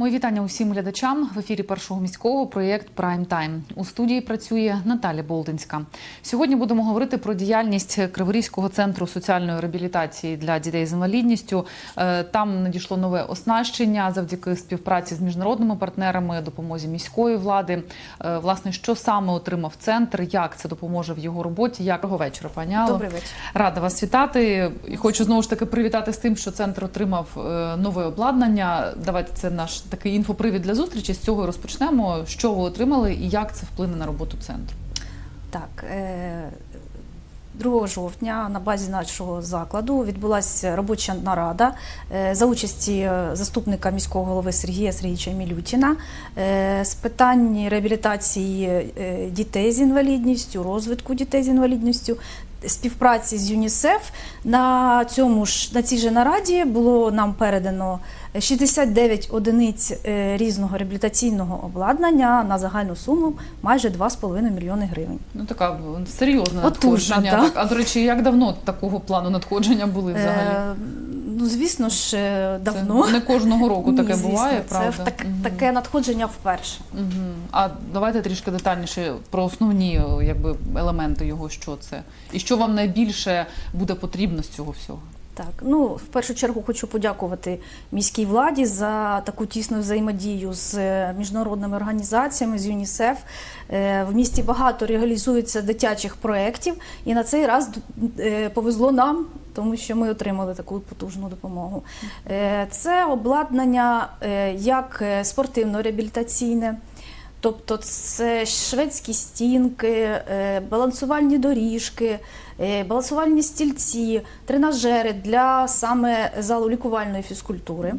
Мої вітання усім глядачам в ефірі першого міського проєкт Прайм Тайм. У студії працює Наталя Болдинська. Сьогодні будемо говорити про діяльність Криворізького центру соціальної реабілітації для дітей з інвалідністю. Е, Там надійшло нове оснащення завдяки співпраці з міжнародними партнерами, допомозі міської влади. Е, Власне, що саме отримав центр, як це допоможе в його роботі? Як Доброго вечора, пані Алло. Добрий вечір. Рада вас вітати. І хочу знову ж таки привітати з тим, що центр отримав е, нове обладнання. Давайте це наш такий інфопривід для зустрічі. З цього розпочнемо. Що ви отримали і як це вплине на роботу центру? Так, е, 2 жовтня на базі нашого закладу відбулася робоча нарада е, за участі е, заступника міського голови Сергія Сергійовича Мілютіна е, з питань реабілітації дітей з інвалідністю, розвитку дітей з інвалідністю. Співпраці з ЮНІСЕФ на цьому ж на цій же нараді було нам передано 69 одиниць е, різного реабілітаційного обладнання на загальну суму майже 2,5 мільйони гривень. Ну така серйозна Потужна, надходження. Так. А до речі, як давно такого плану надходження були взагалі? Е, ну, звісно ж, е, давно. Це не кожного року Ні, таке звісно, буває, це правда? в так, Мгм. таке надходження вперше. Мгм. А давайте трішки детальніше про основні якби, елементи його, що це. І що вам найбільше буде потрібно з цього всього? Так, ну в першу чергу хочу подякувати міській владі за таку тісну взаємодію з е, міжнародними організаціями, з ЮНІСЕФ. Е, В місті багато реалізується дитячих проєктів, і на цей раз е, повезло нам, тому що ми отримали таку потужну допомогу. Це обладнання як спортивно-реабілітаційне. Тобто це шведські стінки, е, балансувальні доріжки, е, балансувальні стільці, тренажери для саме залу лікувальної фізкультури.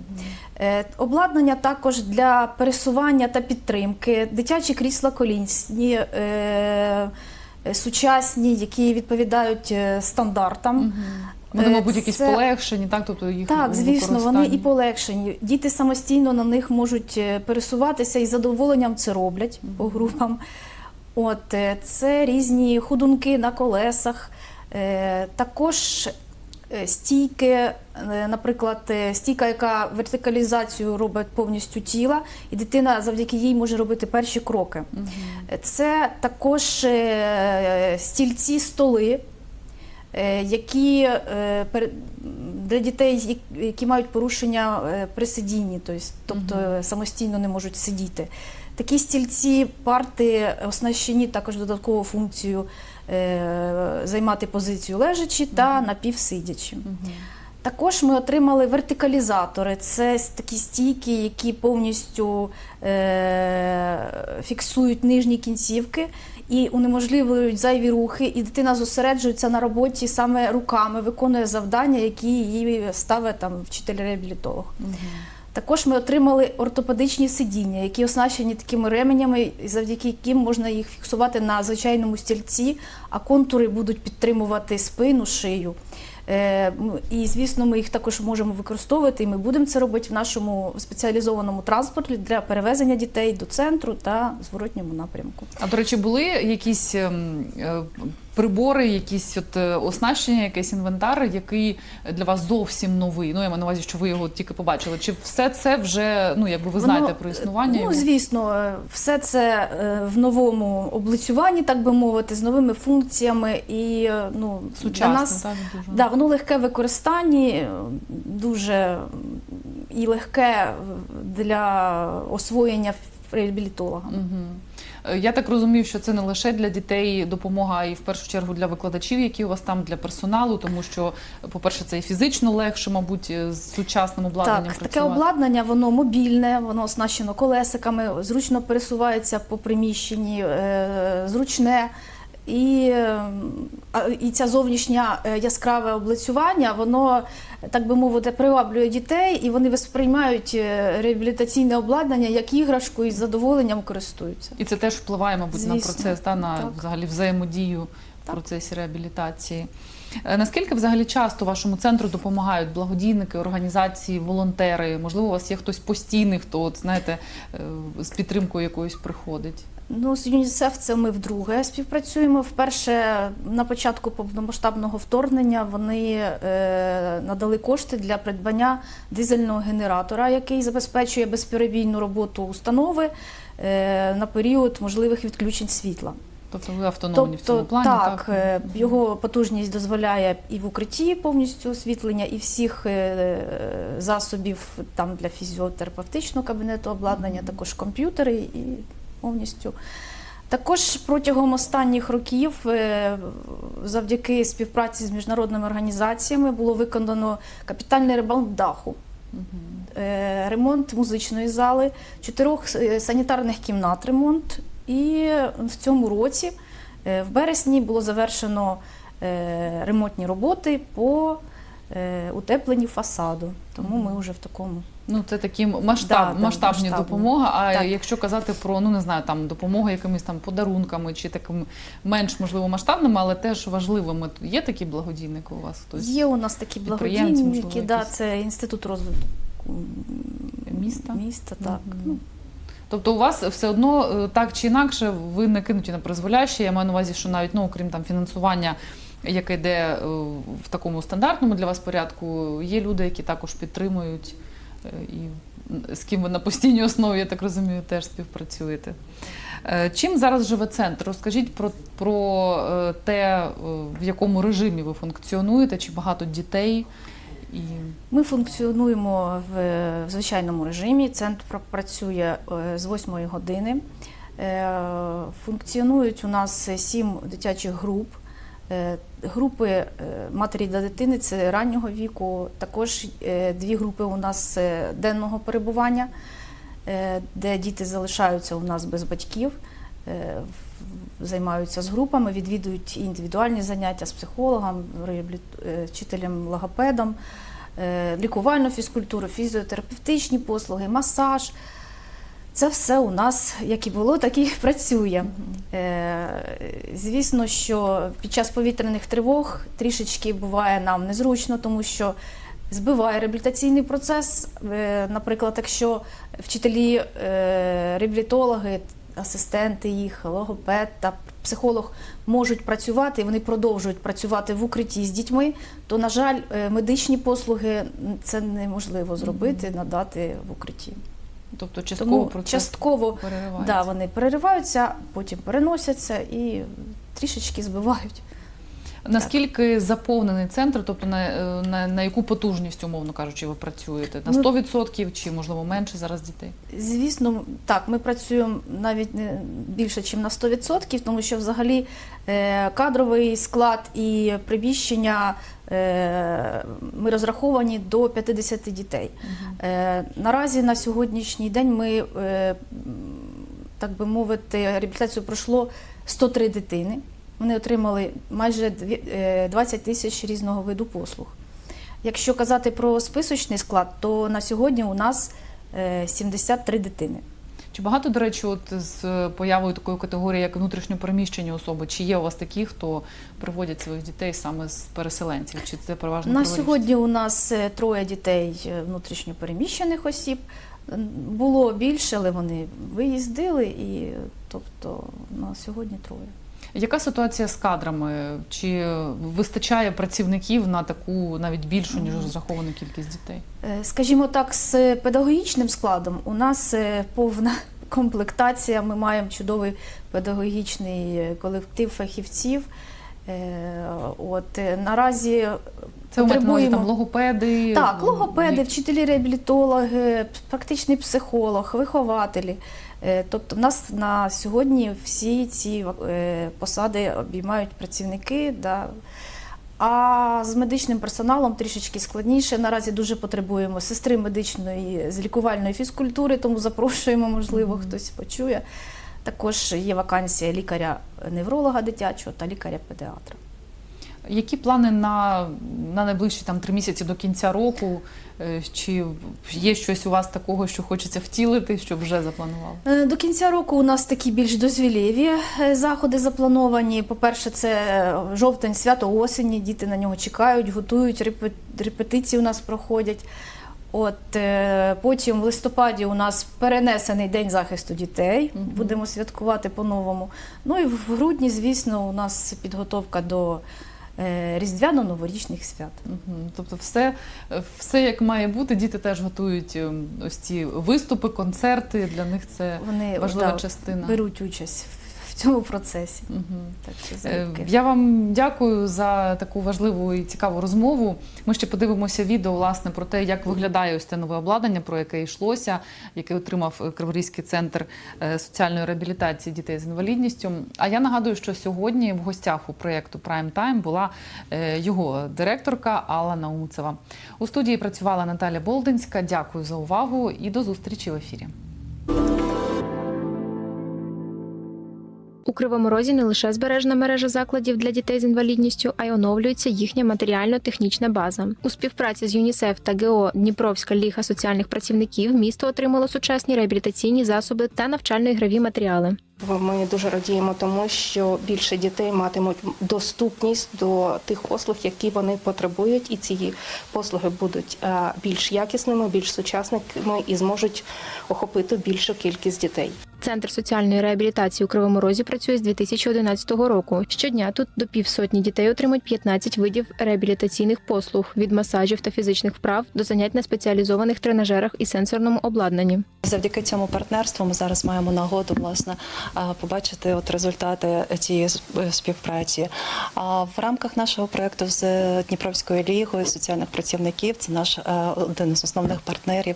Е, Обладнання також для пересування та підтримки, дитячі крісла колісні, е, сучасні, які відповідають стандартам. Вони, Е, мабуть, якісь це- полегшені, так? Тобто їх Так, звісно, вони і полегшені. Діти самостійно на них можуть е, пересуватися і з задоволенням це роблять по групам. От е, це різні ходунки на колесах, е, також е, стійки, е, наприклад, е, стійка, яка вертикалізацію робить повністю тіла, і дитина завдяки їй може робити перші кроки. Мгм. Це також е, стільці, столи, е, які е, для дітей, які мають порушення е, при сидінні, тобто, самостійно не можуть сидіти. Такі стільці, парти оснащені також додаткову функцію е, займати позицію лежачи та напівсидячи. Мгм. Також ми отримали вертикалізатори. Це такі стійки, які повністю е- фіксують нижні кінцівки і унеможливлюють зайві рухи, і дитина зосереджується на роботі саме руками, виконує завдання, які їй ставить там вчитель-реабілітолог. Також ми отримали ортопедичні сидіння, які оснащені такими ременями, завдяки яким можна їх фіксувати на звичайному стільці, а контури будуть підтримувати спину, шию. Е, І, звісно, ми їх також можемо використовувати, і ми будемо це робити в нашому спеціалізованому транспорті для перевезення дітей до центру та зворотньому напрямку. А до речі, були якісь ем, е, прибори, якісь от е, оснащення, якийсь інвентар, який для вас зовсім новий? Ну я маю на увазі, що ви його тільки побачили. Чи все це вже ну якби ви знаєте про існування? Ну, звісно, е, все це е, в новому облицюванні, так би мовити, з новими функціями і ну, Сучасно, для нас так дуже. Да, воно легке в використанні, е, дуже і легке для освоєння реабілітолога. Мгм. Е, Я так розумію, що це не лише для дітей допомога, а і в першу чергу для викладачів, які у вас там для персоналу, тому що, по-перше, це і фізично легше, мабуть, е, з сучасним обладнанням Так, таке обладнання, воно мобільне, воно оснащено колесиками, зручно пересувається по приміщенні, е, зручне. І, е, а- і ця зовнішня е, яскраве облицювання, воно, так би мовити, приваблює дітей, і вони сприймають е, реабілітаційне обладнання як іграшку і з задоволенням користуються. І це теж впливає, мабуть, на процес та на так. взагалі взаємодію в Так. процесі реабілітації. Е, Наскільки взагалі часто вашому центру допомагають благодійники, організації, волонтери? Можливо, у вас є хтось постійний, хто от, знаєте, з підтримкою якоюсь приходить? Ну, з ЮНІСЕФ це ми вдруге співпрацюємо. Вперше на початку повномасштабного вторгнення вони е, надали кошти для придбання дизельного генератора, який забезпечує безперебійну роботу установи е, на період можливих відключень світла. Тобто ви автономні в цьому плані, так, так? е, його потужність дозволяє і в укритті повністю освітлення, і всіх е, засобів там для фізіотерапевтичного кабінету обладнання, також комп'ютери і повністю. Також протягом останніх років, е, завдяки співпраці з міжнародними організаціями, було виконано капітальний ремонт даху, е, ремонт музичної зали, чотирьох е, санітарних кімнат ремонт. І в цьому році, в березні, було завершено ремонтні роботи по утепленню фасаду. Тому ми вже в такому. Ну, це такі масштаб, Да, масштабні масштабні. допомога. А Так. якщо казати про ну не знаю, там допомогу якимись там подарунками чи такими менш можливо масштабними, але теж важливими. Є такі благодійники у вас? Хтось Є у нас такі підприємці, благодійники, можливо, да, якісь? це інститут розвитку Міста? міста так. Мгм. Ну, Тобто у вас все одно е, так чи інакше ви не кинуті на призволяще. Я маю на увазі, що навіть ну, окрім там фінансування, яке йде е, в такому стандартному для вас порядку, є люди, які також підтримують е, і з ким ви на постійній основі, я так розумію, теж співпрацюєте. Е, Чим зараз живе центр? Розкажіть про, про те, в якому режимі ви функціонуєте, чи багато дітей. І Ми функціонуємо в, звичайному режимі. Центр працює з 8 години. Функціонують у нас сім дитячих груп. Е, Групи е, матері та дитини це раннього віку. Також е, дві групи у нас денного перебування, де діти залишаються у нас без батьків, займаються з групами, відвідують індивідуальні заняття з психологом, вчителем, логопедом, лікувальну фізкультуру, фізіотерапевтичні послуги, масаж. Це все у нас як і було, так і працює. Е, Звісно, що під час повітряних тривог трішечки буває нам незручно, тому що збиває реабілітаційний процес. Е, Наприклад, якщо вчителі, е, реабілітологи, асистенти їх, логопед та психолог можуть працювати, і вони продовжують працювати в укритті з дітьми, то, на жаль, медичні послуги це неможливо зробити, надати в укритті. Тобто частково Тому процес частково переривається. Да, вони перериваються, потім переносяться і трішечки збивають. Наскільки заповнений центр, тобто на, е, на, на яку потужність, умовно кажучи, ви працюєте? На Ну, 100% чи можливо менше зараз дітей? Звісно, так, ми працюємо навіть не більше, ніж на 100%, тому що взагалі е, кадровий склад і приміщення е, ми розраховані до 50 дітей. Е, Наразі на сьогоднішній день ми, так би мовити, реабілітацію пройшло 103 дитини. Вони отримали майже дві- е, 20 тисяч різного виду послуг. Якщо казати про списочний склад, то на сьогодні у нас е, 73 дитини. Чи багато, до речі, от з появою такої категорії, як внутрішньопереміщені особи, чи є у вас такі, хто приводять своїх дітей саме з переселенців? Чи це переважно На сьогодні у нас е, троє дітей е, внутрішньопереміщених осіб. Було більше, але вони виїздили, і е, тобто на сьогодні троє. Яка ситуація з кадрами? Чи вистачає працівників на таку навіть більшу ніж розраховану кількість дітей? Е, Скажімо так, з педагогічним складом у нас е, повна комплектація. Ми маємо чудовий педагогічний е, колектив фахівців. Е, От е, наразі Це потребуємо- там логопеди? Так, е, логопеди, вчителі реабілітологи, практичний психолог, вихователі. Тобто, в нас на сьогодні всі ці посади обіймають працівники. Да. А з медичним персоналом трішечки складніше. Наразі дуже потребуємо сестри медичної з лікувальної фізкультури, тому запрошуємо, можливо, Мгм. хтось почує. Також є вакансія лікаря-невролога дитячого та лікаря-педіатра. Які плани на, на найближчі там три місяці до кінця року? Е, Чи є щось у вас такого, що хочеться втілити, що вже запланували? Е, До кінця року у нас такі більш дозвілєві е, заходи заплановані. По-перше, це жовтень, свято осені. Діти на нього чекають, готують, репетиції у нас проходять. От е, потім в листопаді у нас перенесений день захисту дітей. Мгм. Будемо святкувати по-новому. Ну і в грудні, звісно, у нас підготовка до е, різдвяно-новорічних свят. Мгм. Тобто, все, все як має бути. Діти теж готують ем, ось ці виступи, концерти. Для них це Вони важлива да, частина. беруть участь в цьому процесі. Мгм. Так що Е. Я вам дякую за таку важливу і цікаву розмову. Ми ще подивимося відео власне про те, як виглядає ось те нове обладнання, про яке йшлося, яке отримав Криворізький центр е, соціальної реабілітації дітей з інвалідністю. А я нагадую, що сьогодні в гостях у проєкту Prime Time була е, його директорка Алла Наумцева. У студії працювала Наталя Болдинська. Дякую за увагу і до зустрічі в ефірі. У Кривому Розі не лише збережена мережа закладів для дітей з інвалідністю, а й оновлюється їхня матеріально-технічна база. У співпраці з ЮНІСЕФ та ГО Дніпровська ліга соціальних працівників місто отримало сучасні реабілітаційні засоби та навчально-ігрові матеріали. Ми дуже радіємо тому, що більше дітей матимуть доступність до тих послуг, які вони потребують, і ці послуги будуть е, більш якісними, більш сучасними і зможуть охопити більшу кількість дітей. Центр соціальної реабілітації у Кривому Розі працює з 2011 року. Щодня тут до півсотні дітей отримують 15 видів реабілітаційних послуг від масажів та фізичних вправ до занять на спеціалізованих тренажерах і сенсорному обладнанні. Завдяки цьому партнерству ми зараз маємо нагоду власне побачити от результати цієї е, співпраці. А в рамках нашого проекту з Дніпровською лігою соціальних працівників, це наш е, один з основних партнерів.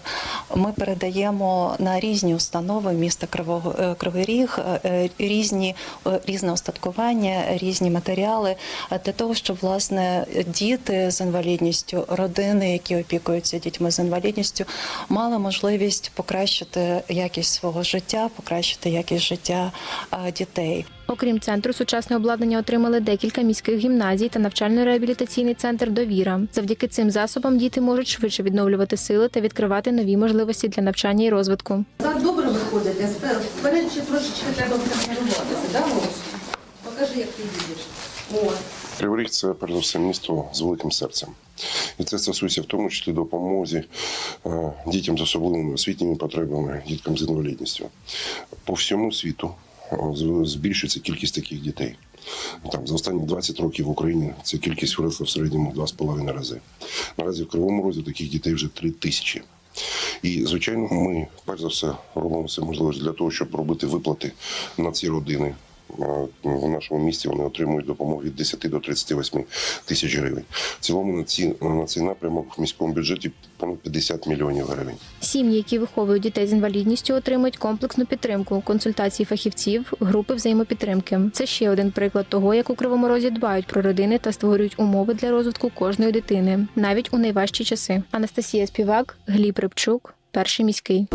Ми передаємо на різні установи міста Кривого Кривий Ріг е, різні е, різне устаткування, різні матеріали е, для того, щоб власне діти з інвалідністю, родини, які опікуються дітьми з інвалідністю, мали можливість покращити якість свого життя, покращити якість життя е, дітей. Окрім центру, сучасне обладнання отримали декілька міських гімназій та навчально-реабілітаційний центр Довіра. Завдяки цим засобам діти можуть швидше відновлювати сили та відкривати нові можливості для навчання і розвитку. Спер- вперед ще трошечки треба тренуватися, да, Володь? Покажи, як ти їдеш. Кривий – це перш за місто з великим серцем. І це стосується в тому числі допомозі е, дітям з особливими освітніми потребами, діткам з інвалідністю. По всьому світу е, збільшується кількість таких дітей. Там, за останні 20 років в Україні ця кількість виросла в середньому в 2,5 рази. Наразі в Кривому Розі таких дітей вже 3 тисячі. І, звичайно, ми перш за все робимо все можливе для того, щоб робити виплати на ці родини. Е, В нашому місті вони отримують допомогу від 10 до 38 тисяч гривень. В цілому на ці на цей напрямок в міському бюджеті понад 50 мільйонів гривень. Сім'ї, які виховують дітей з інвалідністю, отримують комплексну підтримку, консультації фахівців, групи взаємопідтримки. Це ще один приклад того, як у Кривому Розі дбають про родини та створюють умови для розвитку кожної дитини, навіть у найважчі часи. Анастасія Співак, Гліб Рибчук, перший міський.